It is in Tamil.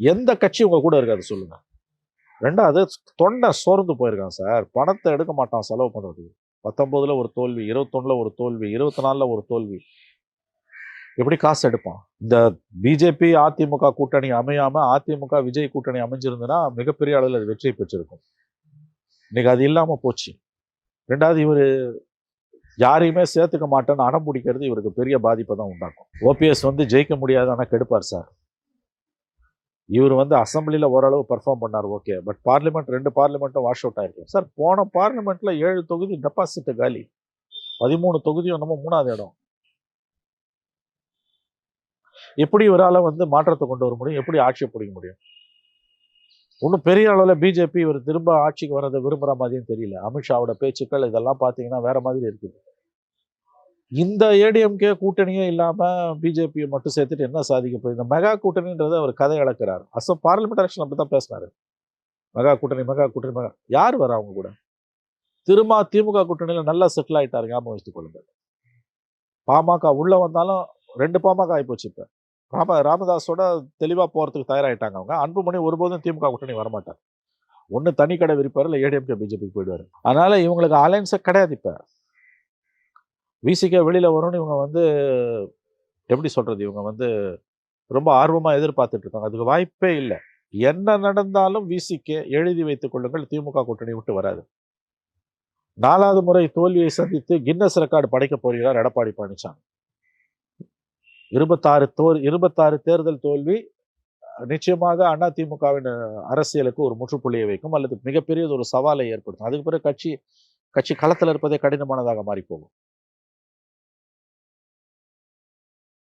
எந்த கட்சி உங்க கூட இருக்காது சொல்லுங்க. ரெண்டாவது தொண்டை சோர்ந்து போயிருக்கான் சார். பணத்தை எடுக்க மாட்டான் செலவு பண்றதுக்கு. பத்தொன்பதுல ஒரு தோல்வி இருபத்தொன்னுல ஒரு தோல்வி இருபத்தி நாலுல ஒரு தோல்வி. எப்படி காசு எடுப்பான்? இந்த பிஜேபி அதிமுக கூட்டணி அமையாம அதிமுக விஜய் கூட்டணி அமைஞ்சிருந்ததுன்னா மிகப்பெரிய அளவில் அது வெற்றி பெற்றிருக்கும். இன்னைக்கு அது இல்லாம போச்சு. ரெண்டாவது இவர் யாரையுமே சேர்த்துக்க மாட்டேன்னு அடம் பிடிக்கிறது இவருக்கு பெரிய பாதிப்பை தான் உண்டாக்கும். ஓபிஎஸ் வந்து ஜெயிக்க முடியாது ஆனால் கெடுப்பார் சார். இவர் வந்து அசம்பிளியில் ஓரளவு பர்ஃபார்ம் பண்ணார் ஓகே பட் பார்லிமெண்ட் ரெண்டு பார்லிமெண்ட்டும் வாஷ் அவுட் ஆயிருக்கு. சார் போன பார்லிமெண்ட்டில் ஏழு தொகுதி டெபாசிட் காலி. பதிமூணு தொகுதியும் நம்ம மூணாவது இடம். எப்படி இவரால் வந்து மாற்றத்தை கொண்டு வர முடியும்? எப்படி ஆட்சியை பிடிக்க முடியும்? ஒன்றும் பெரிய அளவில் பிஜேபி இவர் திரும்ப ஆட்சிக்கு வர்றதை விரும்புகிற மாதிரியும் தெரியல. அமித்ஷாவோட பேச்சுக்கள் இதெல்லாம் பார்த்தீங்கன்னா வேற மாதிரி இருக்குது. இந்த ஏடிஎம்கே கூட்டணியே இல்லாமல் பிஜேபியை மட்டும் சேர்த்துட்டு என்ன சாதிக்க போகுது? இந்த மெகா கூட்டணின்றதை அவர் கதை இழக்கிறார். அசம் பார்லிமெண்ட் எலெக்ஷன் அப்படி தான் பேசினார். மெகா கூட்டணி மெகா கூட்டணி மெகா யார் வர அவங்க கூட? திரும்ப திமுக கூட்டணியில் நல்லா செட்டில் ஆயிட்டாரு ஞாபகம் வச்சுட்டு கொள்ளுங்கள். பாமக உள்ளே வந்தாலும் ரெண்டு பாமக ஆகிப்போச்சு இப்போ. ராம ராமதாஸோட தெளிவாக போகிறதுக்கு தயாராகிட்டாங்க அவங்க. அன்புமணி ஒருபோதும் திமுக கூட்டணி வரமாட்டார். ஒன்று தனி கடை விரிப்பார் இல்லை ஏடிஎம்கே பிஜேபிக்கு போயிடுவார். அதனால் இவங்களுக்கு அலைன்ஸே கிடையாது இப்போ. விசிகே வெளியில் வரும்னு இவங்க வந்து எப்படி சொல்கிறது இவங்க வந்து ரொம்ப ஆர்வமாக எதிர்பார்த்துட்டு இருக்காங்க. அதுக்கு வாய்ப்பே இல்லை. என்ன நடந்தாலும் விசிகே எழுதி வைத்துக் கொள்ளுங்கள். திமுக கூட்டணி விட்டு வராது. நாலாவது முறை தோல்வியை சந்தித்து கின்னஸ் ரெக்கார்டு படைக்க போகிறார் எடப்பாடி பழனிசாமி இருபத்தாறு தோல் இருபத்தாறு தேர்தல் தோல்வி நிச்சயமாக அண்ணா திமுகவின் அரசியலுக்கு ஒரு முற்றுப்புள்ளியை வைக்கும் அல்லது மிகப்பெரிய ஒரு சவாலை ஏற்படுத்தும். அதுக்கு பிறகு கட்சி கட்சி களத்தில் இருப்பதே கடினமானதாக மாறி போகும்